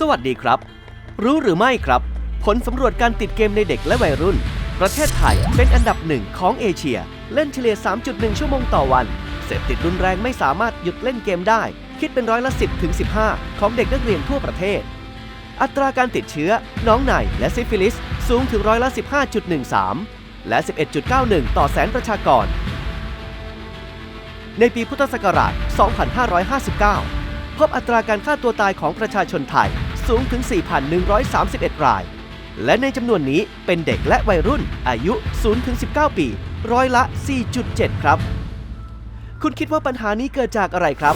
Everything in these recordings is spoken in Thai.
สวัสดีครับ รู้หรือไม่ครับ ผลสำรวจการติดเกมในเด็กและวัยรุ่น ประเทศไทยเป็นอันดับหนึ่งของเอเชีย เล่นเฉลี่ย 3.1 ชั่วโมงต่อวัน เสพติดรุนแรงไม่สามารถหยุดเล่นเกมได้ คิดเป็นร้อยละ 10ถึง15 ของเด็กนักเรียนทั่วประเทศ อัตราการติดเชื้อ น้องในและซิฟิลิส สูงถึงร้อยละ 15.13 และ 11.91 ต่อแสนประชากร ในปีพุทธศักราช 2559 พบอัตราการฆ่าตัวตายของประชาชนไทย สูงถึง 4,131 ราย และในจำนวนนี้เป็นเด็กและวัยรุ่นอายุ 0-19 ปี ร้อยละ 4.7 ครับ คุณคิดว่าปัญหานี้เกิดจากอะไรครับ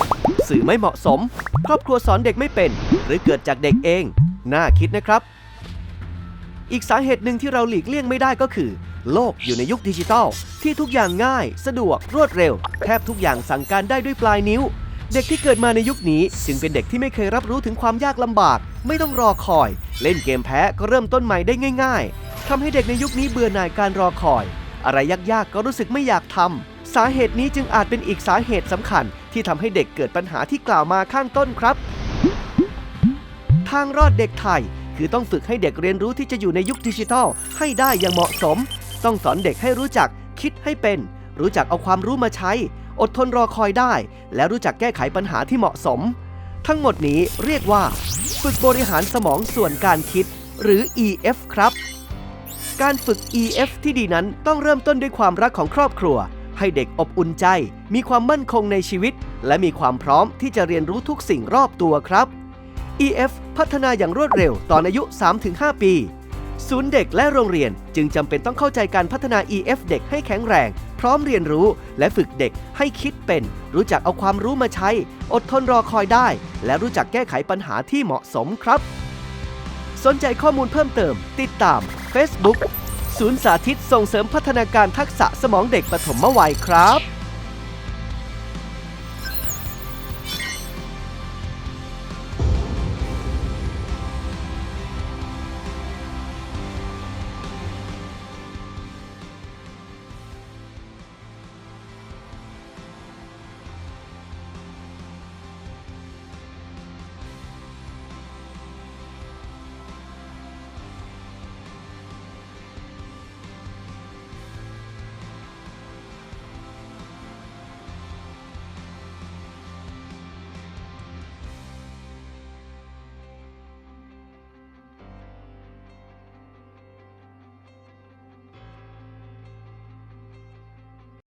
สื่อไม่เหมาะสม ครอบครัวสอนเด็กไม่เป็น หรือเกิดจากเด็กเอง น่าคิดนะครับ อีกสาเหตุหนึ่งที่เราหลีกเลี่ยงไม่ได้ก็คือ โลกอยู่ในยุคดิจิทัล ที่ทุกอย่างง่าย สะดวก รวดเร็ว แทบทุกอย่างสั่งการได้ด้วยปลายนิ้วเด็กที่เกิดมาในยุคนี้ จึงเป็นเด็กที่ไม่เคยรับรู้ถึงความยากลำบาก ไม่ต้องรอคอย เล่นเกมแพ้ก็เริ่มต้นใหม่ได้ง่าย ๆทำให้เด็กในยุคนี้เบื่อหน่ายการรอคอย อะไรยากๆก็รู้สึกไม่อยากทำสาเหตุนี้จึงอาจเป็นอีกสาเหตุสำคัญ ที่ทำให้เด็กเกิดปัญหาที่กล่าวมาข้างต้นครับ ทางรอดเด็กไทย คือต้องฝึกให้เด็กเรียนรู้ที่จะอยู่ในยุคดิจิทัล ให้ได้อย่างเหมาะสม ต้องสอนเด็กให้รู้จัก คิดให้เป็น รู้จักเอาความรู้มาใช้ อดทนรอคอยได้ และรู้จักแก้ไขปัญหาที่เหมาะสม ทั้งหมดนี้เรียกว่า ฝึกบริหารสมองส่วนการคิด หรือ EF ครับ การฝึก EF ที่ดีนั้นต้องเริ่มต้นด้วยความรักของครอบครัว ให้เด็กอบอุ่นใจ มีความมั่นคงในชีวิต และมีความพร้อมที่จะเรียนรู้ทุกสิ่งรอบตัวครับ EF พัฒนาอย่างรวดเร็วตอนอายุ 3-5 ปี ศูนย์เด็กและโรงเรียนจึงจำเป็นต้องเข้าใจการพัฒนา EF เด็กให้แข็งแรง พร้อมเรียนรู้และฝึกเด็กให้คิดเป็น รู้จักเอาความรู้มาใช้ อดทนรอคอยได้ และรู้จักแก้ไขปัญหาที่เหมาะสมครับ สนใจข้อมูลเพิ่มเติม ติดตาม Facebook ศูนย์สาธิตส่งเสริมพัฒนาการทักษะสมองเด็กปฐมวัยครับ